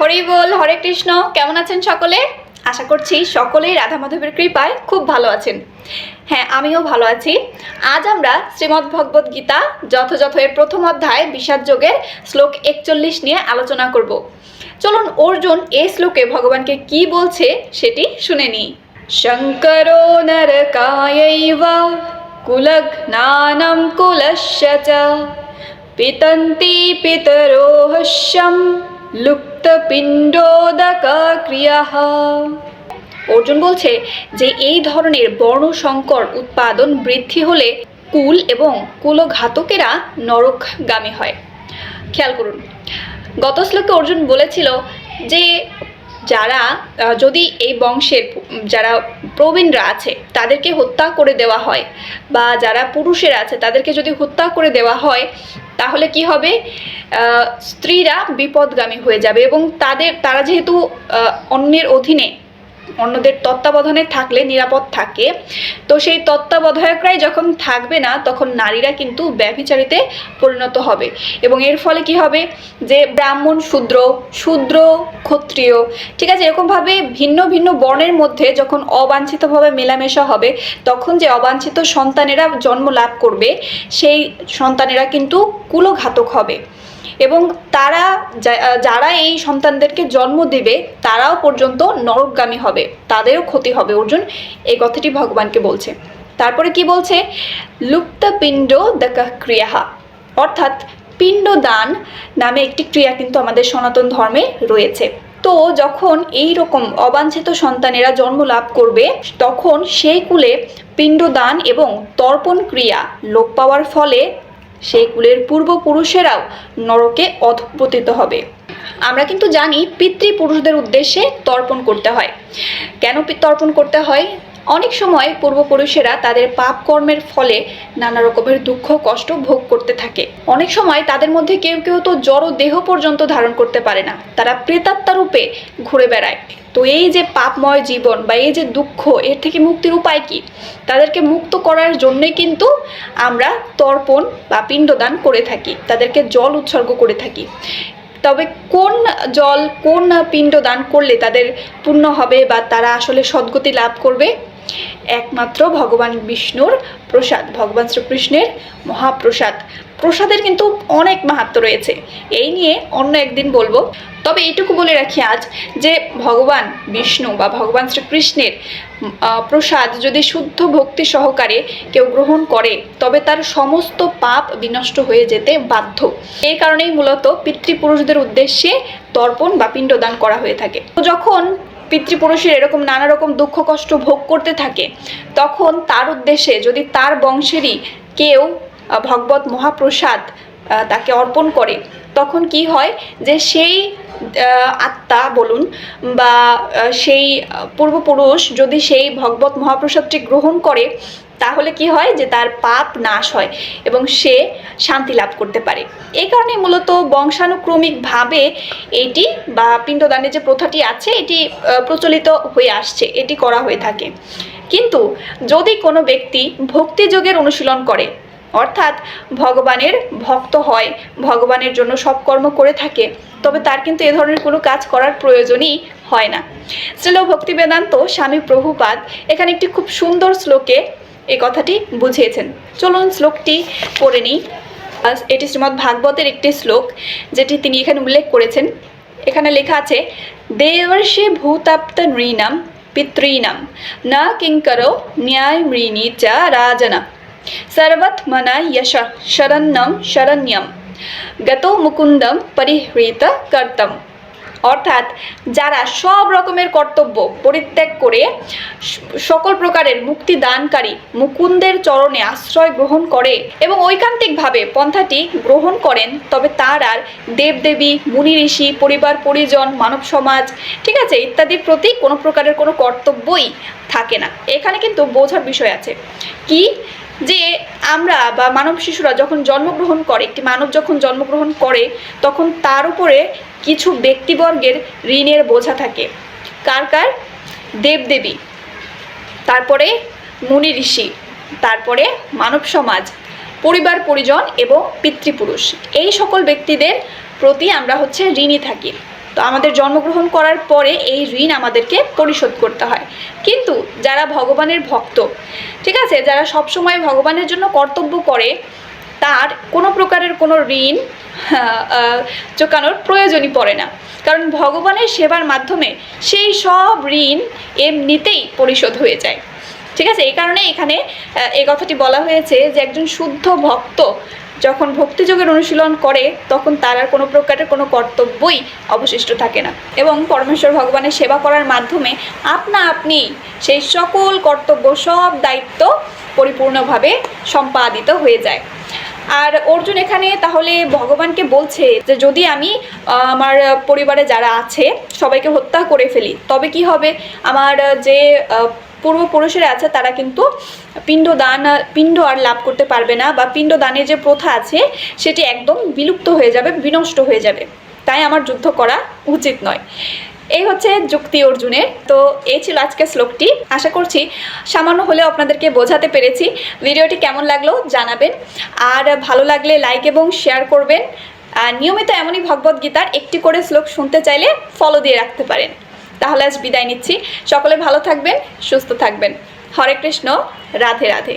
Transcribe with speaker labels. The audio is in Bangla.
Speaker 1: হরি বল, হরে কৃষ্ণ, কেমন আছেন সকলে? আশা করছি সকলেই রাধা মাধবের কৃপায় খুব ভালো আছেন। হ্যাঁ আমিও ভালো আছি। আজ আমরা শ্রীমদ্ ভগবদ গীতা যথাযথ এর প্রথম অধ্যায় বিষাদ যোগের শ্লোক একচল্লিশ নিয়ে আলোচনা করব। চলুন, অর্জুন এই শ্লোকে ভগবানকে কি বলছে সেটি শুনে নিই। শঙ্করো নরকায়ৈব, কুলঘ্নানম কুলস্য চ, পিতন্তি পিতরো হস্যম লুপ্তপিণ্ডোদক ক্রিয়া অর্জুন বলছে যে এই ধরনের বর্ণ সংকর উৎপাদন বৃদ্ধি হলে কুল এবং কুলঘাতকেরা নরকগামী হয়। খেয়াল করুন। গত শ্লোকে অর্জুন বলেছিল যে যারা যদি এই বংশের যারা প্রবীণরা আছে, তাদেরকে হত্যা করে দেওয়া হয় বা যারা পুরুষের আছে, তাদেরকে যদি হত্যা করে দেওয়া হয়, তাহলে কি হবে? স্ত্রীরা বিপদগামী হয়ে যাবে এবং তাদের, তারা যেহেতু অন্যের অধীনে অন্যদের তত্ত্বাবধানে থাকলে নিরাপদ থাকে। তো সেই তত্ত্বাবধায়করাই যখন থাকবে না, তখন নারীরা কিন্তু ব্যভিচারিতে পরিণত হবে। এবং এর ফলে কি হবে? যে ব্রাহ্মণ শূদ্র শূদ্র ক্ষত্রিয়, ঠিক আছে, এরকমভাবে ভিন্ন ভিন্ন বর্ণের মধ্যে যখন অবাঞ্ছিতভাবে মেলামেশা হবে, তখন যে অবাঞ্ছিত সন্তানেরা জন্ম লাভ করবে, সেই সন্তানেরা কিন্তু কুলঘাতক হবে। এবং তারা যারা এই সন্তানদেরকে জন্ম দেবে, তারাও পর্যন্ত নরকগামী হবে, তাদেরও ক্ষতি হবে অর্জুন, এই কথাটি ভগবানকে বলছে। তারপরে কি বলছে? লুপ্ত পিণ্ড দেখা ক্রিয়াহা। অর্থাৎ পিণ্ডদান নামে একটি ক্রিয়া কিন্তু আমাদের সনাতন ধর্মে রয়েছে। তো যখন এই রকম অবাঞ্ছিত সন্তানেরা জন্ম লাভ করবে, তখন সেই কুলে পিণ্ডদান এবং তর্পণ ক্রিয়া লোপ পাওয়ার ফলে সেই কুলের পূর্বপুরুষেরাও নরকে অধপতিত হবে। আমরা কিন্তু জানি পিতৃপুরুষদের উদ্দেশ্যে তর্পণ করতে হয়। কেন তর্পণ করতে হয়? অনেক সময় পূর্বপুরুষেরা তাদের পাপ কর্মের ফলে নানা রকমের দুঃখ, কষ্ট ভোগ করতে থাকে। অনেক সময় তাদের মধ্যে কেউ কেউ তো জড় দেহ পর্যন্ত ধারণ করতে পারে না। তারা প্রেতাত্মা রূপে ঘুরে বেড়ায়। তো এই যে পাপময় জীবন বা এই যে দুঃখ, এর থেকে মুক্তির উপায় কি? তাদেরকে মুক্ত করার জন্যই কিন্তু আমরা তর্পণ বা পিণ্ডদান করে থাকি। তাদেরকে জল উৎসর্গ করে থাকি। তবে কোন জল, কোন পিণ্ড দান করলে তাদের পূর্ণ হবে বা তারা আসলে সদ্গতি লাভ করবে? একমাত্র ভগবান বিষ্ণুর প্রসাদ, ভগবান শ্রীকৃষ্ণের মহাপ্রসাদ। প্রসাদের কিন্তু অনেক মাহাত্ম রয়েছে। এই নিয়ে অন্য একদিন বলব। তবে এইটুকু বলে রাখি আজ যে ভগবান বিষ্ণু বা ভগবান শ্রীকৃষ্ণের প্রসাদ যদি শুদ্ধ ভক্তি সহকারে কেউ গ্রহণ করে, তবে তার সমস্ত পাপ বিনষ্ট হয়ে যেতে বাধ্য। এই কারণেই মূলত পিতৃপুরুষদের উদ্দেশ্যে তর্পণ বা পিণ্ডদান করা হয়ে থাকে। যখন পিতৃপুরুষের এরকম নানা রকম দুঃখ, কষ্ট ভোগ করতে থাকে, তখন তার উদ্দেশ্যে যদি তার বংশেরই কেউ ভগবত মহাপ্রসাদ তাকে অর্পণ করে, তখন কি হয় যে সেই আত্মা বলুন বা সেই পূর্বপুরুষ যদি সেই ভগবত মহাপ্রসাদটি গ্রহণ করে তাহলে কি হয় যে তার পাপ নাশ হয় এবং সে শান্তি লাভ করতে পারে। এই কারণে মূলত বংশানুক্রমিকভাবে এটি বা পিণ্ডদানের যে প্রথাটি আছে, এটি প্রচলিত হয়ে আসছে, এটি করা হয়ে থাকে। কিন্তু যদি কোনো ব্যক্তি ভক্তিযোগের অনুশীলন করে, অর্থাৎ ভগবানের ভক্ত হয়, ভগবানের জন্য সব কর্ম করে থাকে, তবে তার কিন্তু এ ধরনের কোনো কাজ করার প্রয়োজনই হয় না। শ্রীল ভক্তি বেদান্ত স্বামী প্রভুপাদ এখানে একটি খুব সুন্দর শ্লোকে এই কথাটি বুঝিয়েছেন। চলুন শ্লোকটি পড়ে নিই। এটি শ্রীমদ্ ভাগবতের একটি শ্লোক, যেটি তিনি এখানে উল্লেখ করেছেন। এখানে লেখা আছে দেবর্ষে ভূতাপ্ত নৃণাম পিতৃণাম, না কিঙ্করো ন্যায় মৃণী চ রাজনা সর্বত্মনা यश শরণ্যম শরণ্যম, গত মুকুন্দম পরিহৃত কর্তম। অর্থাৎ যারা সব রকমের কর্তব্য পরিত্যাগ করে সকল প্রকারের মুক্তি দানকারী মুকুন্দের চরণে আশ্রয় গ্রহণ করে এবং ঐকান্তিকভাবে পন্থাটি গ্রহণ করেন, তবে তার আর দেবদেবী, মুনি ঋষি, পরিবার, পরিজন, মানব সমাজ, ঠিক আছে, ইত্যাদির প্রতি কোনো প্রকারের কোনো কর্তব্যই থাকে না। এখানে কিন্তু বোঝার বিষয় আছে। কি? যে আমরা বা মানব শিশুরা যখন জন্মগ্রহণ করে, একটি মানব যখন জন্মগ্রহণ করে, তখন তার উপরে কিছু ব্যক্তিবর্গের ঋণের বোঝা থাকে। কার কার? দেবদেবী, তারপরে মুনি ঋষি, তারপরে মানব সমাজ, পরিবার পরিজন এবং পিতৃপুরুষ। এই সকল ব্যক্তিদের প্রতি আমরা হচ্ছে ঋণী থাকি। তো আমাদের জন্মগ্রহণ করার পরে এই ঋণ আমাদেরকে পরিশোধ করতে হয়। কিন্তু যারা ভগবানের ভক্ত, ঠিক আছে? যারা সবসময় ভগবানের জন্য কর্তব্য করে, তার কোনো প্রকারের কোনো ঋণ চোকানোর প্রয়োজনই পড়ে না। কারণ ভগবানের সেবার মাধ্যমে সেই সব ঋণ এমনিতেই পরিশোধ হয়ে যায়। ঠিক আছে? এই কারণে এখানে এই কথাটি বলা হয়েছে যে একজন শুদ্ধ ভক্ত যখন ভক্তিযোগের অনুশীলন করে, তখন তার আর কোনো প্রকারের কোনো কর্তব্যই অবশিষ্ট থাকে না। এবং পরমেশ্বর ভগবানের সেবা করার মাধ্যমে আপনা আপনি সেই সকল কর্তব্য, সব দায়িত্ব পরিপূর্ণভাবে সম্পাদিত হয়ে যায়। আর অর্জুন এখানে তাহলে ভগবানকে বলছে যে, যদি আমি আমার পরিবারে যারা আছে, সবাইকে হত্যা করে ফেলি, তবে কি হবে? আমার যে পূর্বপুরুষেরা আছে, তারা কিন্তু পিণ্ডদান পিণ্ড আর লাভ করতে পারবে না বা পিণ্ডদানের যে প্রথা আছে, সেটি একদম বিলুপ্ত হয়ে যাবে, বিনষ্ট হয়ে যাবে। তাই আমার যুদ্ধ করা উচিত নয়। এই হচ্ছে যুক্তি অর্জুনের। তো এই ছিল আজকের শ্লোকটি। আশা করছি সামান্য হলেও আপনাদেরকে বোঝাতে পেরেছি। ভিডিওটি কেমন লাগল জানাবেন। আর ভালো লাগলে লাইক এবং শেয়ার করবেন। আর নিয়মিত এমনই ভগবদ গীতার একটি করে শ্লোক শুনতে চাইলে ফলো দিয়ে রাখতে পারেন। তাহলে আজ বিদায় নিচ্ছি। সকলে ভালো থাকবেন সুস্থ থাকবেন। হরে কৃষ্ণ রাধে রাধে।